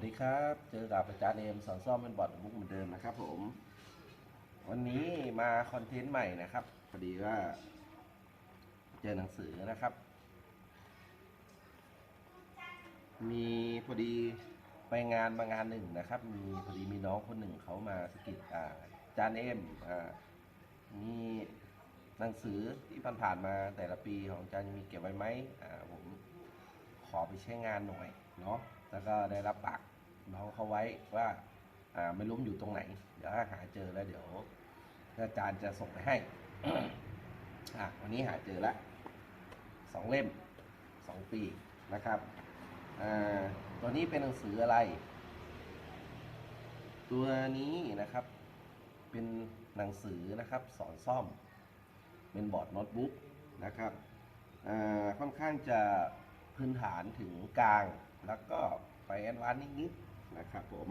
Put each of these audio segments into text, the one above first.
วัสดีครับ เจอกับอาจารย์เอมสอนซ่อมเป็นบอร์ดบุ๊กเหมือนเดิมนะครับผม วันนี้มาคอนเทนต์ใหม่นะครับ พอดีว่า เจอหนังสือนะครับ มีพอดีไปงานมางานหนึ่งนะครับ มีพอดีมีน้องคนหนึ่งเขามาสกิดอ่าจารย์เอมอ่ามีหนังสือที่ผ่านๆมาแต่ละปีของอาจารย์มีเก็บไว้ไหมอ่าผม ขอไปใช้งานหน่อยเนาะแล้วก็ได้รับปากน้องเขาไว้ว่าอ่าไม่รู้มอยู่ตรงไหน เดี๋ยวถ้าหาเจอแล้วเดี๋ยวอาจารย์จะส่งไปให้อะวันนี้หาเจอล้วสองเล่มสองปีนะครับอ่าตัวนี้เป็นหนังสืออะไร ตัวนี้นะครับ เป็นหนังสือนะครับสอนซ่อม เป็นบอร์ดโน้ตบุ๊กนะครับค่อนข้างจะ พื้นฐานถึงกลาง แล้วก็ไปแอดวานซ์นิดๆนะครับผม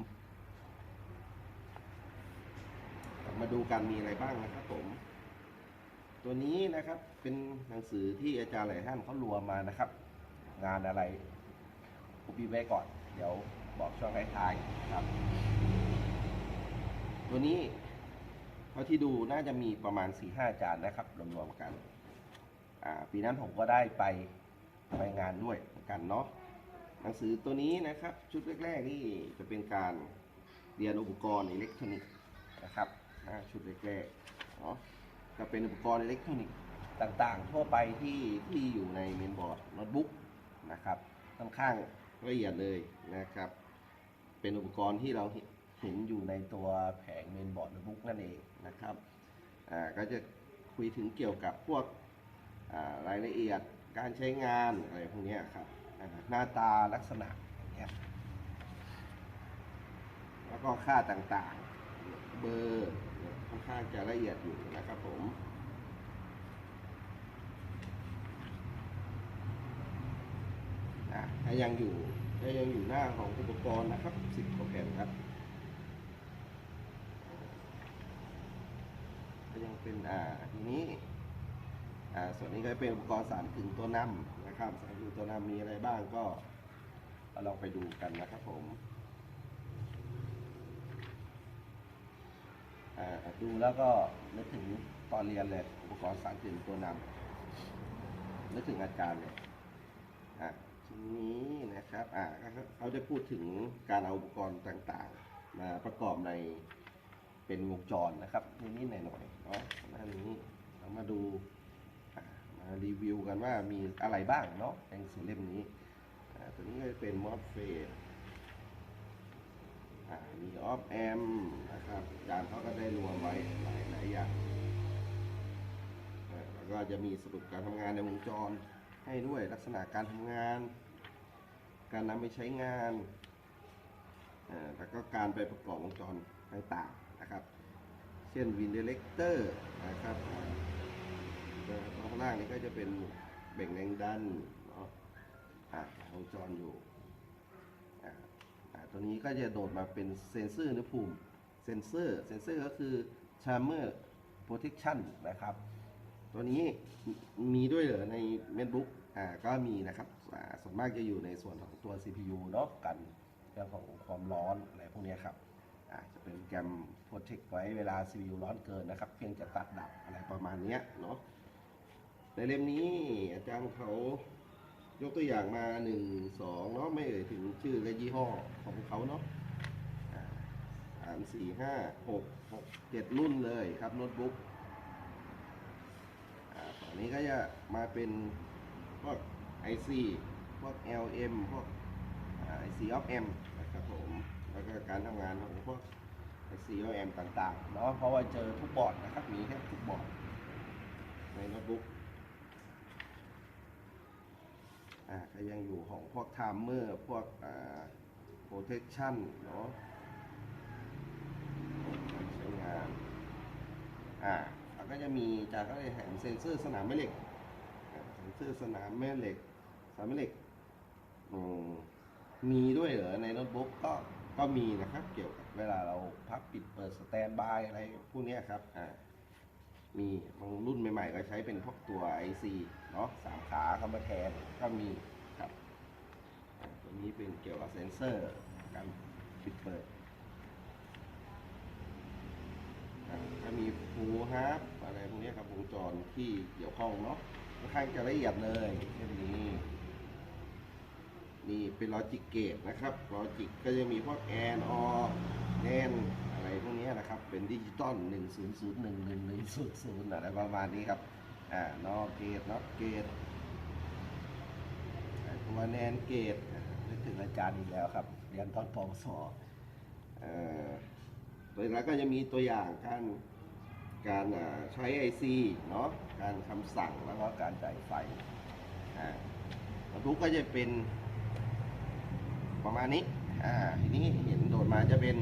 มาดูกันมีอะไรบ้างนะครับผม ตัวนี้นะครับเป็นหนังสือที่อาจารย์หลายท่านเขารวมมานะครับ งานอะไรอุปีไว้ก่อน เดี๋ยวบอกช่วงท้ายๆครับ ตัวนี้เท่าที่ดูน่าจะมีประมาณ4ี่ห้าจานนะครับรวมๆกัน ปีนั้นผมก็ได้ไป ไปงานด้วยกันเนาะหนังสือตัวนี้นะครับ ชุดแรกๆนี่จะเป็นการเรียนอุปกรณ์อิเล็กทรอนิกส์นะครับชุดแรกๆเนาะก็เป็นอุปกรณ์อิเล็กทรอนิกส์ต่างๆ ทั่วไปที่ที่อยู่ในเมนบอร์ดโน้ตบุ๊กนะครับค่อนข้างละเอียดเลยนะครับ เป็นอุปกรณ์ที่เราเห็นอยู่ในตัวแผงเมนบอร์ดโน้ตบุ๊กนั่นเองนะครับอ่าก็จะคุยถึงเกี่ยวกับพวกรายละเอียด การใช้งานอะไรพวกนี้ครับหน้าตาลักษณะอย่างเงี้ยแล้วก็ค่าต่างๆ เบอร์ค่อนข้างจะละเอียดอยู่นะครับผมถ้ายังอยู่ถ้ายังอยู่หน้าของอุปกรณ์นะครับสิบกว่าแผ่นครับก็ยังเป็นอ่าทีนี้ ส่วนนี้ก็เป็นอุปกรณ์สารถึงตัวนำนะครับสารถึงตัวนำมีอะไรบ้างก็ลองไปดูกันนะครับผมอ่าดูแล้วก็นึกถึงตอนเรียนเลยอุปกรณ์สารถึงตัวนำนึกถึงอาจารย์เลยอ่าทีนี้นะครับอ่าเขาจะพูดถึงการเอาอุปกรณ์ต่างๆ มาประกอบในเป็นวงจรนะครับนิดๆหน่อยๆเนาะหน้านี้เรามาดู รีวิวกันว่ามีอะไรบ้างเนาะในหนังสือเล่มนี้ตัวนี้ก็จะเป็นมอสเฟตมีออฟแอมนะครับอาจารย์เขาก็ได้รวมไว้หลายหลายอย่างแล้วก็จะมีสรุปการทำงานในวงจรให้ด้วยลักษณะการทำงาน การนำไปใช้งานแล้วก็การไปประกอบวงจรต่างๆนะครับ เช่นวินเดเลกเตอร์นะครับ ข้างล่างนี้ก็จะเป็นแบ่งแรงดันเนาะอ่าวงจรอยู่อ่าอ่าตัวนี้ก็จะโดดมาเป็นเซนเซอร์อุณหภูมิเซนเซอร์เซนเซอร์ก็คือ Charmer Protection นนะครับ ตัวนี้มีด้วยเหรอในเม c บุ๊กอ่าก็มีนะครับอ่าส่วนมากจะอยู่ในส่วนของตัว CPU เนาะกันเรื่องของความร้อนอะไรพวกนี้ครับอ่าจะเป็นแกรม protect ไว้เวลา CPU ร้อนเกินนะครับเพียงจะตัดดับอะไรประมาณนี้เนาะ ในเล่มนี้อาจารย์เขายกตัวอย่างมา1 2เนาะไม่เอ่ยถึงชื่อและยี่ห้อของเขาเนาะอ่าสามสี่ห้าหกหกเจ็ดรุ่นเลยครับโน้ตบุ๊กอ่าฝั่งนี้ก็จะมาเป็นพวก IC พวก LM พวกอ่า IC of M นะครับผม แล้วก็การทำงานของพวก IC of M ต่างๆเนาะเพราะว่าเจอทุกบอร์ดนะครับ มีแค่ทุกบอร์ดในโน้ตบุ๊ก อ่าก็ยังอยู่ของพวก timer พวกอ่า protection เนาะการใช้งานอ่าแล้วก็จะมีจากก็จะเห็นเซ็นเซอร์สนามแม่เหล็กเซ็นเซอร์สนามแม่เหล็กสนามแม่เหล็กอืมมีด้วยเหรอในโน้ตบุ๊กก็ก็มีนะครับ เกี่ยวกับเวลาเราพับปิดเปิดสแตนบายอะไรพวกเนี้ยครับอ่า มีบางรุ่นใหม่ๆก็ใช้เป็นพวกตัว IC เนาะสามขาเข้ามาแทนก็มีครับตัวนี้เป็นเกี่ยวกับเซนเซอร์การปิดเปิดอ่าก็มีฟูฮาร์ปอะไรพวกนี้ครับวงจรที่เกี่ยวข้องเนาะค่อนข้างจะละเอียดเลยเช่นนี้นี่เป็นลอจิกเกตนะครับลอจิกก็จะมีพวกแอนออแนนอะไรพวกนี้นะครับ เป็นดิจิตอล1 0 0 1 1 1 0 0อะไรประมาณนี้ครับอ่านอเกตน็อตเกตตัวแนนเกตนึกถึงอาจารย์อีกแล้วครับ เรียนตอนปวสเอ่อตัวนั้นก็จะมีตัวอย่างการการอ่าใช้ IC เนาะการคำสั่งแล้วก็การจ่ายไฟอ่าบรรทุกก็จะเป็นประมาณนี้อ่าทีนี้เห็นโดดมาจะเป็น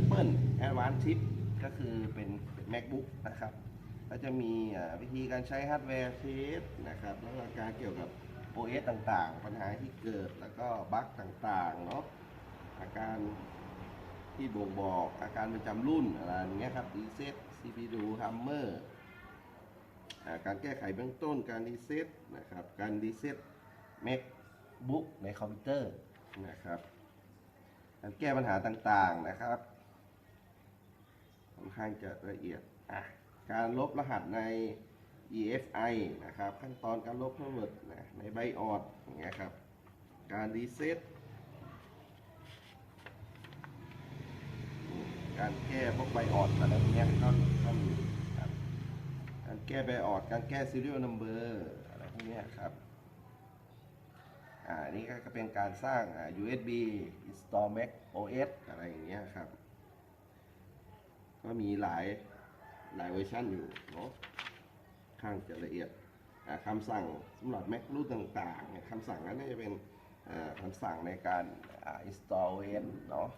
Apple Advanced Chip ก็คือเป็น MacBook นะครับ ก็จะมีวิธีการใช้ฮาร์ดแวร์เทสนะครับ แล้วก็การเกี่ยวกับ OS ต่างๆ ปัญหาที่เกิดแล้วก็บั๊กต่างๆเนาะอาการที่บ่งบอกอาการประจำรุ่นอะไรอย่างเงี้ยครับรีเซ็ต CPU Hammer อ่าการแก้ไขเบื้องต้นการรีเซ็ตนะครับ การรีเซ็ต MacBook ในคอมพิวเตอร์นะครับการแก้ปัญหาต่างๆนะครับ อนข้างจะละเอียดอะการลบรหัสใน EFI นะครับ ขั้นตอนการลบทั้งหมดนะในไบออดอย่างเงี้ยครับ การรีเซ็ตการแก้พวกไบออดอะไรพวกเนี้ยก็ก็มีครับการแก้ไบออดการแก้ serial number อะไรพวกเนี้ยครับอ่านี่ก็เป็นการสร้างอ่า USB install Mac OS อะไรอย่างเงี้ยครับ ก็มีหลายหลายเวอร์ชันอยู่เนาะข้างจะละเอียดอ่าคำสั่งสำหรับ Mac รุ่นต่างๆเนี่ยคำสั่งนั้นจะเป็นอ่าคำสั่งในการอ่า install OS เนาะ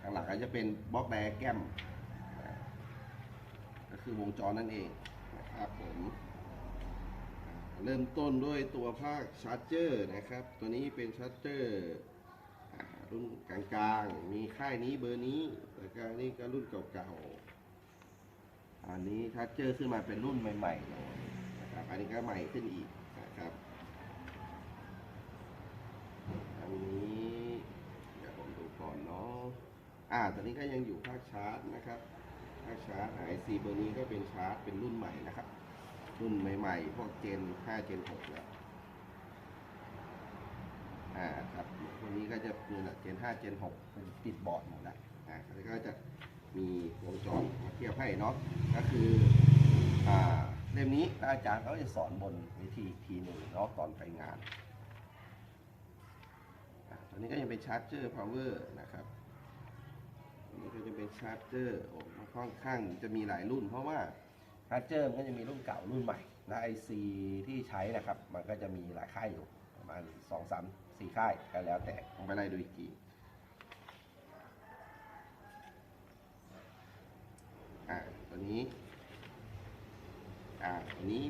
ข้างหลังก็จะเป็นบล็อกไดอะแกรมก็คือวงจรนั่นเองนะครับผมเริ่มต้นด้วยตัวภาคชาร์จเจอร์นะครับ ตัวนี้เป็นชาร์จเจอร์ รุ่นกลางๆ มีค่ายนี้เบอร์นี้แล้วก็นี่ก็รุ่นเก่าๆ อันนี้ชาร์จเจอร์ขึ้นมาเป็นรุ่นใหม่ๆเลยนะครับ อันนี้ก็ใหม่ขึ้นอีกนะครับ อันนี้เดี๋ยวผมดูก่อนเนาะ อ่า ตอนนี้ก็ยังอยู่ภาคชาร์จนะครับภาคชาร์จ IC เบอร์นี้ก็เป็นชาร์จเป็นรุ่นใหม่นะครับ รุ่นใหม่ๆ พวกเจน 5 เจน 6 แล้ว อ่าครับพวกนี้ก็จะเป็นเจน5เจน6เป็นติดบอร์ดหมดแล้วอ่าแล้วก็จะมีวงจรมาเทียบให้เนาะก็คืออ่าเล่มนี้อาจารย์เขาจะสอนบนวิธีทีหนึ่งเนาะตอนไปงานอ่าตอนนี้ก็ยังเป็นชาร์จเจอร์พาวเวอร์นะครับอันนี้ก็จะเป็นชาร์จเจอร์โอ้ค่อนข้างจะมีหลายรุ่น เพราะว่าฮาร์ดเจอร์มันก็จะมีรุ่นเก่ารุ่นใหม่และไอซีที่ใช้นะครับ มันก็จะมีหลายค่ายอยู่ประมาณ2องสาม สี่ค่ายก็แล้วแต่ลองไปไล่ดูอีกทีอ่าตัวนี้อ่าตัวนี้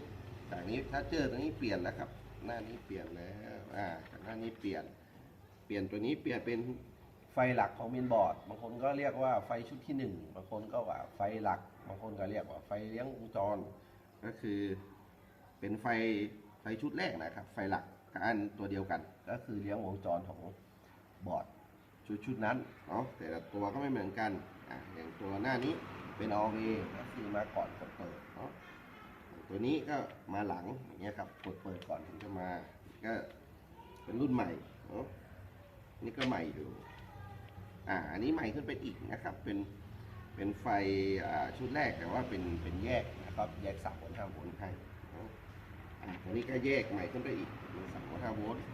จากนี้ถ้าเจอตัวนี้เปลี่ยนแล้วครับ หน้านี้เปลี่ยนแล้วอ่าจากหน้านี้เปลี่ยน เปลี่ยนตัวนี้เปลี่ยนเป็นไฟหลักของเมนบอร์ด บางคนก็เรียกว่าไฟชุดที่หนึ่งบางคนก็ว่าไฟหลัก บางคนก็เรียกว่าไฟเลี้ยงวงจร ก็คือเป็นไฟไฟชุดแรกนะครับ ไฟหลัก กับอันตัวเดียวกัน ก็คือเลี้ยงวงจรของบอร์ดชุดชุดนั้นเนาะแต่ละตัวก็ไม่เหมือนกันอะอย่างตัวหน้านี้เป็นออเวก็คือมาก่อนกดเปิดเนาะตัวนี้ก็มาหลังอย่างเงี้ยครับกดเปิดก่อนถึงจะมาก็เป็นรุ่นใหม่เนาะนี่ก็ใหม่อยู่อ่าอันนี้ใหม่ขึ้นไปอีกนะครับ เป็นเป็นไฟชุดแรกแต่ว่าเป็นเป็นแยกนะครับ แยกสามโวลต์ห้าโวลต์ให้ ตัวนี้ก็แยกใหม่ขึ้นไปอีกเป็นสามโวลต์ห้าโวลต์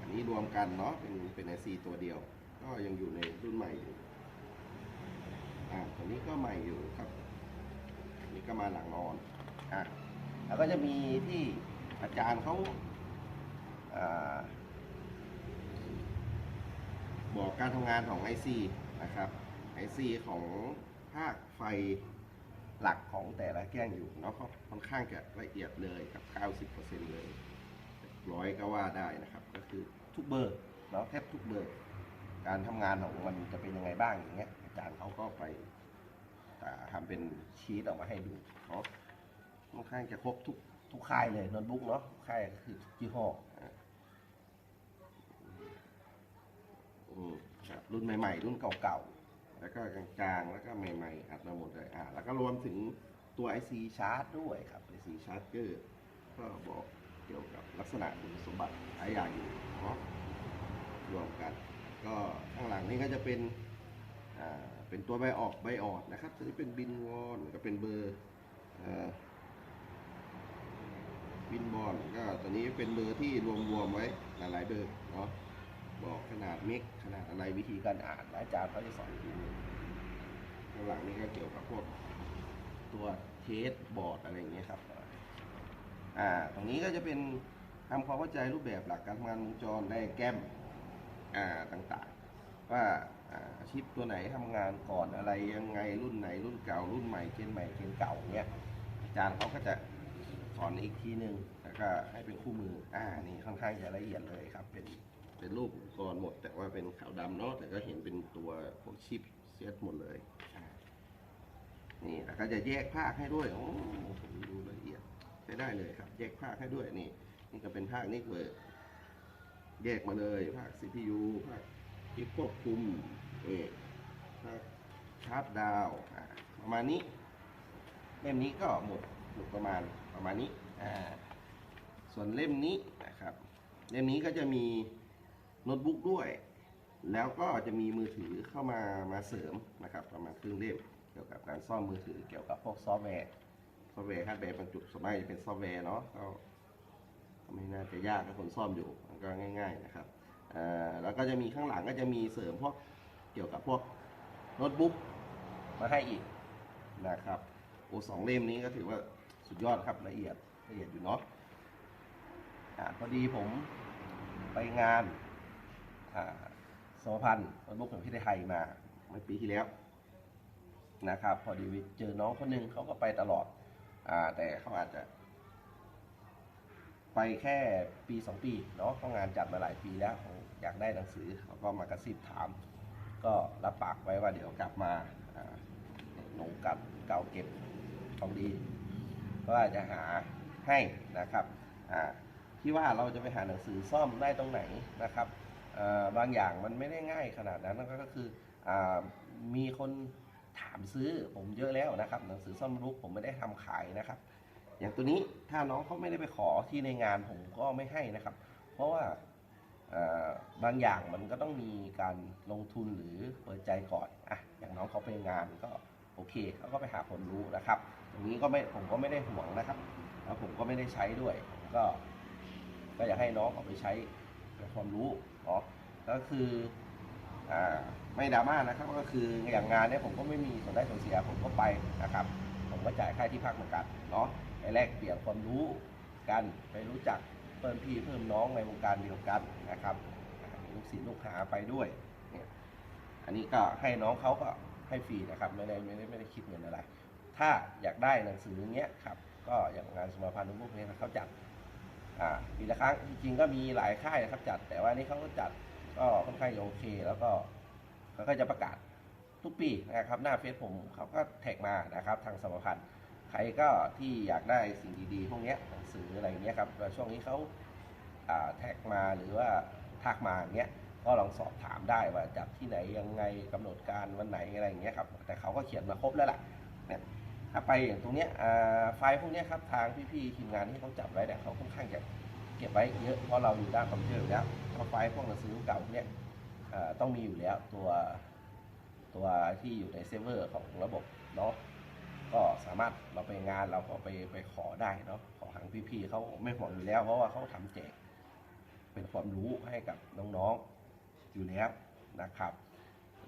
อันนี้รวมกันเนาะเป็นเป็นไอซีตัวเดียว ก็ยังอยู่ในรุ่นใหม่อยู่อ่าตัวนี้ก็ใหม่อยู่ครับอันนี้ก็มาหลังนอนอ่าแล้วก็จะมีที่อาจารย์เขาอ่าบอกการทำงานของ IC นะครับ IC ของภาคไฟ หลักของแต่ละแกล้งอยู่เนาะค่อนข้างจะละเอียดเลยครับ 90%เลยร้อยก็ว่าได้นะครับ ก็คือทุกเบอร์เนาะแทบทุกเบอร์ การทำงานของมันจะเป็นยังไงบ้างอย่างเงี้ยอาจารย์เขาก็ไปทำเป็นชีตออกมาให้ดูเนาะค่อนข้างจะครบทุกทุกค่ายเลยโน้ตบุ๊กเนาะค่ายก็คือยี่ห้อรุ่นใหม่ๆ รุ่นเก่าๆ แล้วก็กลางๆ แล้วก็ใหม่ๆ อัดมาหมดเลยอ่าแล้วก็รวมถึงตัว IC ชาร์จด้วยครับ IC ชาร์จเกอร์ก็บอกเกี่ยวกับลักษณะคุณสมบัติหลายอย่างอยู่เนาะรวมกัน ก็ข้างหลังนี่ก็จะเป็นอ่าเป็นตัวใบออกใบออดนะครับตัวนี้เป็นบินวอนก็เป็นเบอร์บินบอลก็ตัวนี้เป็นเบอร์ที่รวมๆไว้หลายๆเบอร์เนาะ บอกขนาดเมกขนาดอะไรวิธีการอ่านและอาจารย์เขาจะสอนอยู่ข้างหลังนี่ก็เกี่ยวกับพวกตัวเทสบอร์ดอะไรอย่างเงี้ยครับอ่าตรงนี้ก็จะเป็นทำความเข้าใจรูปแบบหลักการทำงานวงจรได้แก้มอ่าต่างๆ ว่าอาชิปตัวไหนทำงานก่อนอะไรยังไงรุ่นไหนรุ่นเก่า รุ่นใหม่เจนใหม่เจนเก่าเนี้ยอาจารย์เขาก็จะสอนอีกทีหนึ่งแล้วก็ให้เป็นคู่มืออ่านี่ค่อนข้างจะละเอียดเลยครับเป็น เป็นรูปอุปกรณ์หมด แต่ว่าเป็นขาวดำเนาะแต่ก็เห็นเป็นตัวพวกชิปเซตหมดเลยอ่านี่แล้วก็จะแยกภาคให้ด้วยโอ้ผมดูละเอียดใช้ได้เลยครับ แยกภาคให้ด้วยนี่ นี่ก็เป็นภาคนิกเวิร์ดแยกมาเลยภาค CPU ภาคที่ควบคุมเอกภาคชาร์จดาวน์อ่าประมาณนี้เล่มนี้ก็หมดหมดประมาณประมาณนี้อ่าส่วนเล่มนี้นะครับ เล่มนี้ก็จะมี โน้ตบุ๊กด้วย แล้วก็จะมีมือถือเข้ามามาเสริมนะครับประมาณครึ่งเล่มเกี่ยวกับการซ่อมมือถือเกี่ยวกับพวกซอฟต์แวร์ซอฟต์แวร์ฮาร์ดแวร์บางจุดสมากจะเป็นซอฟต์แวร์เนาะก็ไม่น่าจะยากกับคนซ่อมอยู่มันก็ง่าย ๆนะครับแล้วก็จะมีข้างหลังก็จะมีเสริมพวกเกี่ยวกับพวกโน้ตบุ๊กมาให้อีกนะครับโอ้สองเล่มนี้ก็ถือว่าสุดยอดครับละเอียดละเอียดอยู่เนาะอ่าพอดีผมไปงาน สมพันธ์โน้ตบุ๊กของที่ไทยมาเมื่อปีที่แล้วนะครับ พอดีเจอน้องคนหนึ่งเขาก็ไปตลอดอ่าแต่เขาอาจจะ ไปแค่ปีสองปีเนาะเขางานจัดมาหลายปีแล้วอยากได้หนังสือเขาก็มากระซิบถาม ก็รับปากไว้ว่าเดี๋ยวกลับมาอ่าลงกับเก่าเก็บของดี ก็อาจจะหาให้นะครับที่ว่าเราจะไปหาหนังสือซ่อมได้ตรงไหนนะครับ บางอย่างมันไม่ได้ง่ายขนาดนั้นก็คืออมีคนถามซื้อผมเยอะแล้วนะครับ หนังสือซ่อมรุกผมไม่ได้ทำขายนะครับ อย่างตัวนี้ถ้าน้องเขาไม่ได้ไปขอที่ในงานผมก็ไม่ให้นะครับ เพราะว่าบางอย่างมันก็ต้องมีการลงทุนหรือเปิดใจก่อนอะอย่างน้องเขาไปงานก็โอเคเขาก็ไปหาความรู้นะครับ ตรงนี้ก็ไม่ผมก็ไม่ได้ห่วงนะครับแล้วผมก็ไม่ได้ใช้ด้วย ก็ ก็อยากให้น้องเอาไปใช้เป็นความรู้ เนาะก็คืออ่าไม่ดราม่านะครับก็คืออย่างงานเนี้ยผมก็ไม่มีส่วนได้ส่วนเสียผมก็ไปนะครับ ผมก็จ่ายค่าที่พักเหมือนกันเนาะไปแลกเปลี่ยนความรู้กันไปรู้จักเพิ่มพี่เพิ่มน้องในวงการเดียวกันนะครับลูกศิษย์ลูกหาไปด้วยเนี่ยอันนี้ก็ให้น้องเขาก็ให้ฟรีนะครับไม่ได้ไม่ได้ไม่ได้คิดเงินอะไร ถ้าอยากได้หนังสือเงี้ยครับก็อย่างงานสมาพันธ์นุบุกเนี่ยเขาจัด อ่าปีละครั้งจริงๆก็มีหลายค่ายนะครับจัด แต่ว่านี่เขาก็จัดก็ค่อนข้างโอเค แล้วก็เขาก็จะประกาศทุกปีนะครับ หน้าเฟซผมเขาก็แท็กมานะครับ ทางสมาพันธ์ใครก็ที่อยากได้สิ่งดีๆพวกเนี้ยหนังสืออะไรเงี้ยครับช่วงนี้เขาแท็กมาหรือว่าทักมาอย่างเงี้ยก็ลองสอบถามได้ว่าจัดที่ไหนยังไงกำหนดการวันไหนอะไรอย่างเงี้ยครับแต่เขาก็เขียนมาครบแล้วล่ะเนี่ย ถ้าไปอย่างตรงเนี้ยไฟล์พวกเนี้ยครับทางพี่ๆทีมงานที่เขาจับไว้เนี่ยเขาค่อนข้างจะเก็บไว้เยอะเพราะเราอยู่ด้านคอมพิวเตอร์อยู่แล้วเพราะไฟล์พวกหนังสือเก่าพวกเนี้ยต้องมีอยู่แล้วตัวตัวที่อยู่ในเซิร์ฟเวอร์ของระบบเนาะก็สามารถเราไปงานเราก็ไปไปขอได้เนาะขอทางพี่ๆเขาไม่ห่วงอยู่แล้ว เพราะว่าเขาทำแจกเป็นความรู้ให้กับน้องๆอยู่แล้วนะครับ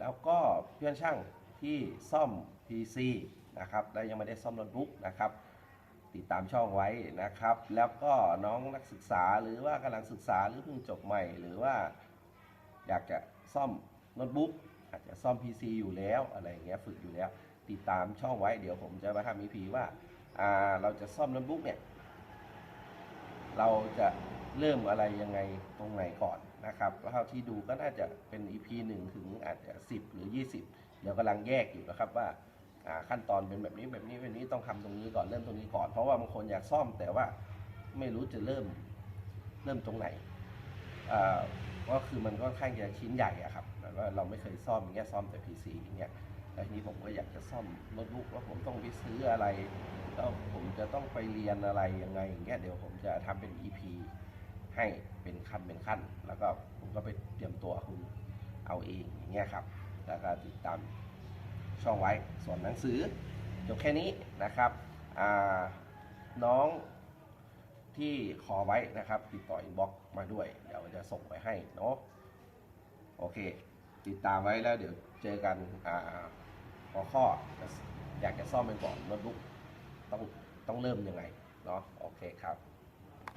แล้วก็เพื่อนช่างที่ซ่อม PC นะครับ และยังไม่ได้ซ่อมโน้ตบุ๊กนะครับ ติดตามช่องไว้นะครับ แล้วก็น้องนักศึกษาหรือว่ากำลังศึกษาหรือเพิ่งจบใหม่ หรือว่าอยากจะซ่อมโน้ตบุ๊กอาจจะซ่อม PC อยู่แล้วอะไรอย่างเงี้ยฝึกอยู่แล้ว ติดตามช่องไว้เดี๋ยวผมจะมาทำ EP ว่าอ่าเราจะซ่อมโน้ตบุ๊กเนี่ยเราจะเริ่มอะไรยังไงตรงไหนก่อนนะครับแล้วเท่าที่ดูก็น่าจะเป็น EP 1 ถึงอาจจะ 10 หรือ 20 เดี๋ยวกำลังแยกอยู่นะครับว่า ขั้นตอนเป็นแบบนี้แบบนี้แบบนี้ต้องทำตรงนี้ก่อนเริ่มตรงนี้ก่อน เพราะว่าบางคนอยากซ่อมแต่ว่าไม่รู้จะเริ่มเริ่มตรงไหนก็คือมันก็ค่อนข้างจะชิ้นใหญ่อะครับแบบว่าเราไม่เคยซ่อมอย่างเงี้ยซ่อมแต่ PC อย่างเงี้ยแล้วทีนี้ผมก็อยากจะซ่อมโน้ตบุ๊กแล้วผมต้องไปซื้ออะไรแล้วผมจะต้องไปเรียนอะไรยังไงอย่างเงี้ยเดี๋ยวผมจะทำเป็น EP ให้เป็นขั้นเป็นขั้น แล้วก็ผมก็ไปเตรียมตัวคุณเอาเองอย่างเงี้ยครับ แล้วก็ติดตาม ช่องไว้ ส่วนหนังสือจบแค่นี้นะครับน้องที่ขอไว้นะครับ ติดต่ออินบ็อกซ์มาด้วย เดี๋ยวจะส่งไปให้เนาะโอเค ติดตามไว้แล้วเดี๋ยวเจอกันหัวข้ออยากจะซ่อมเป็นก่อนโน้ตบุ๊กต้องต้องเริ่มยังไงเนาะโอเคครับ